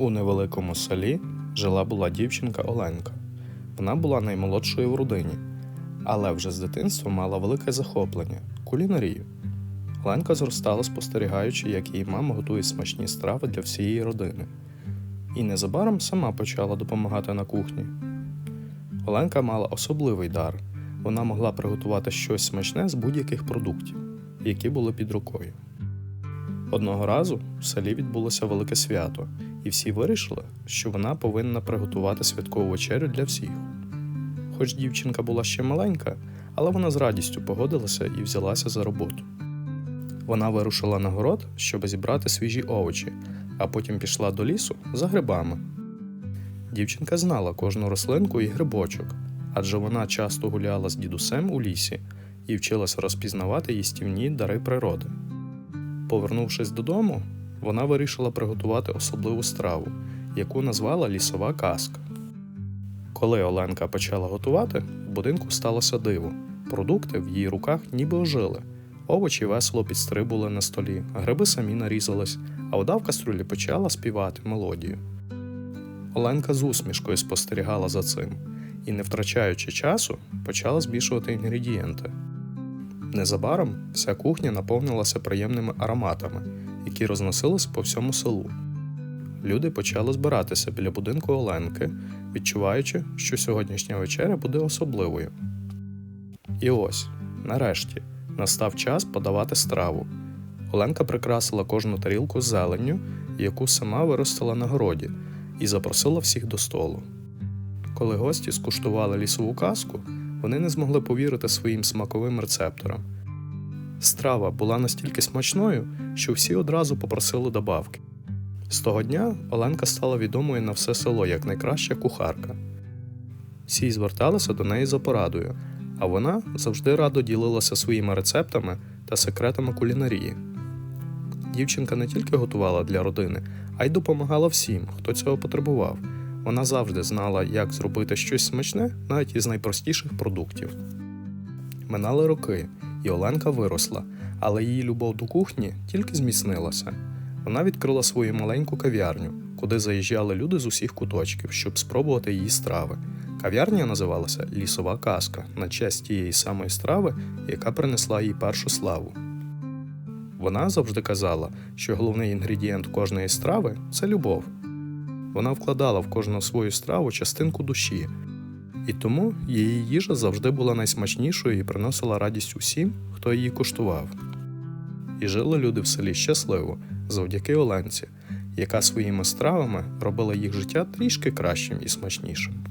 У невеликому селі жила була дівчинка Оленка. Вона була наймолодшою в родині, але вже з дитинства мала велике захоплення кулінарію. Оленка зростала, спостерігаючи, як її мама готує смачні страви для всієї родини. І незабаром сама почала допомагати на кухні. Оленка мала особливий дар. Вона могла приготувати щось смачне з будь-яких продуктів, які були під рукою. Одного разу в селі відбулося велике свято, і всі вирішили, що вона повинна приготувати святкову вечерю для всіх. Хоч дівчинка була ще маленька, але вона з радістю погодилася і взялася за роботу. Вона вирушила на город, щоб зібрати свіжі овочі, а потім пішла до лісу за грибами. Дівчинка знала кожну рослинку і грибочок, адже вона часто гуляла з дідусем у лісі і вчилася розпізнавати їстівні дари природи. Повернувшись додому, вона вирішила приготувати особливу страву, яку назвала лісова казка. Коли Оленка почала готувати, в будинку сталося диво. Продукти в її руках ніби ожили. Овочі весело підстрибули на столі, гриби самі нарізались, а вода в каструлі почала співати мелодію. Оленка з усмішкою спостерігала за цим і, не втрачаючи часу, почала збільшувати інгредієнти. Незабаром вся кухня наповнилася приємними ароматами, які розносились по всьому селу. Люди почали збиратися біля будинку Оленки, відчуваючи, що сьогоднішня вечеря буде особливою. І ось, нарешті, настав час подавати страву. Оленка прикрасила кожну тарілку зеленню, яку сама виростила на городі, і запросила всіх до столу. Коли гості скуштували лісову казку, вони не змогли повірити своїм смаковим рецепторам. Страва була настільки смачною, що всі одразу попросили добавки. З того дня Оленка стала відомою на все село як найкраща кухарка. Всі зверталися до неї за порадою, а вона завжди радо ділилася своїми рецептами та секретами кулінарії. Дівчинка не тільки готувала для родини, а й допомагала всім, хто цього потребував. Вона завжди знала, як зробити щось смачне навіть із найпростіших продуктів. Минали роки, і Оленка виросла, але її любов до кухні тільки зміцнилася. Вона відкрила свою маленьку кав'ярню, куди заїжджали люди з усіх куточків, щоб спробувати її страви. Кав'ярня називалася Лісова казка на честь тієї самої страви, яка принесла їй першу славу. Вона завжди казала, що головний інгредієнт кожної страви це любов. Вона вкладала в кожну свою страву частинку душі, і тому її їжа завжди була найсмачнішою і приносила радість усім, хто її куштував. І жили люди в селі щасливо завдяки Оленці, яка своїми стравами робила їх життя трішки кращим і смачнішим.